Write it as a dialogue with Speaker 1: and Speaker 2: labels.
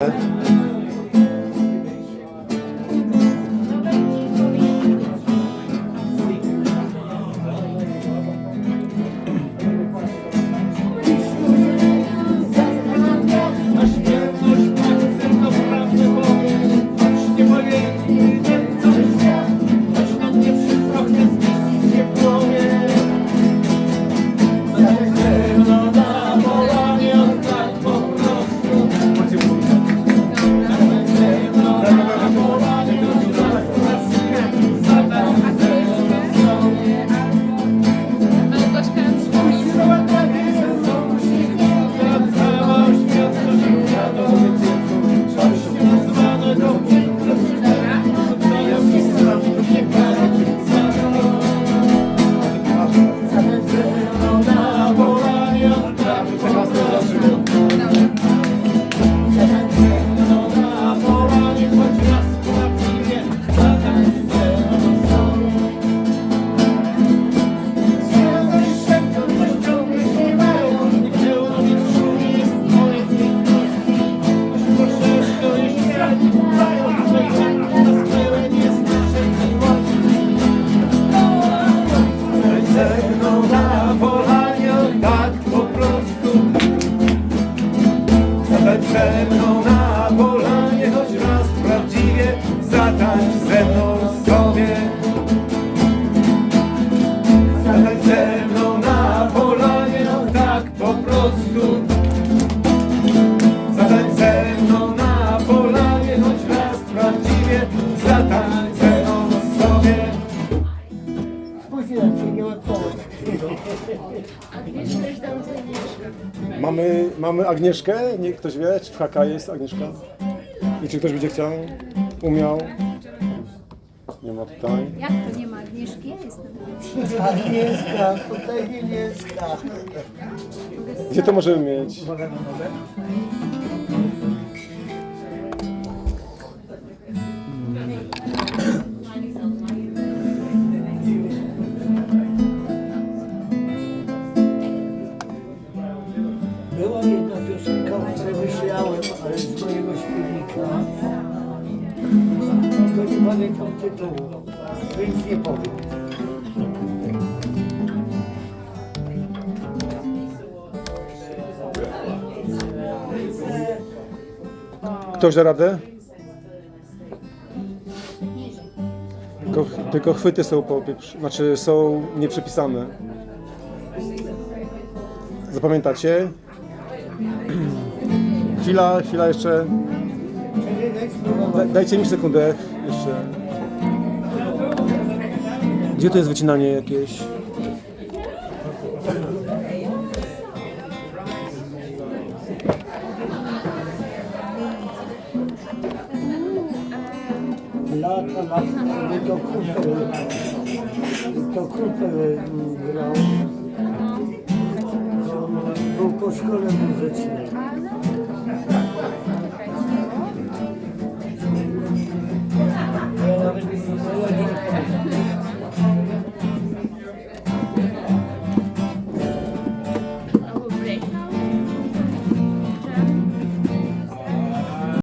Speaker 1: Evet.
Speaker 2: Mamy, mamy Agnieszkę, nie ktoś wie, czy w HK jest Agnieszka? I czy ktoś będzie chciał, umiał? Nie ma tutaj.
Speaker 3: Jak to nie ma Agnieszki? Ja jestem.
Speaker 1: Agnieszka, tutaj niebieska.
Speaker 2: Gdzie to możemy mieć?
Speaker 1: Była piosenka, którą myślałem, ale z mojego śpiewnika. To nie pamiętam tytułu, więc nie powiem.
Speaker 2: Ktoś da radę? Tylko, tylko chwyty są popieprz, znaczy są nieprzepisane. Zapamiętacie? Chwila, chwila jeszcze. Da, dajcie mi sekundę jeszcze. Gdzie to jest wycinanie jakieś?
Speaker 1: Lata, lata, sobie to kupel, to mm, grał. Był po szkole muzycznej.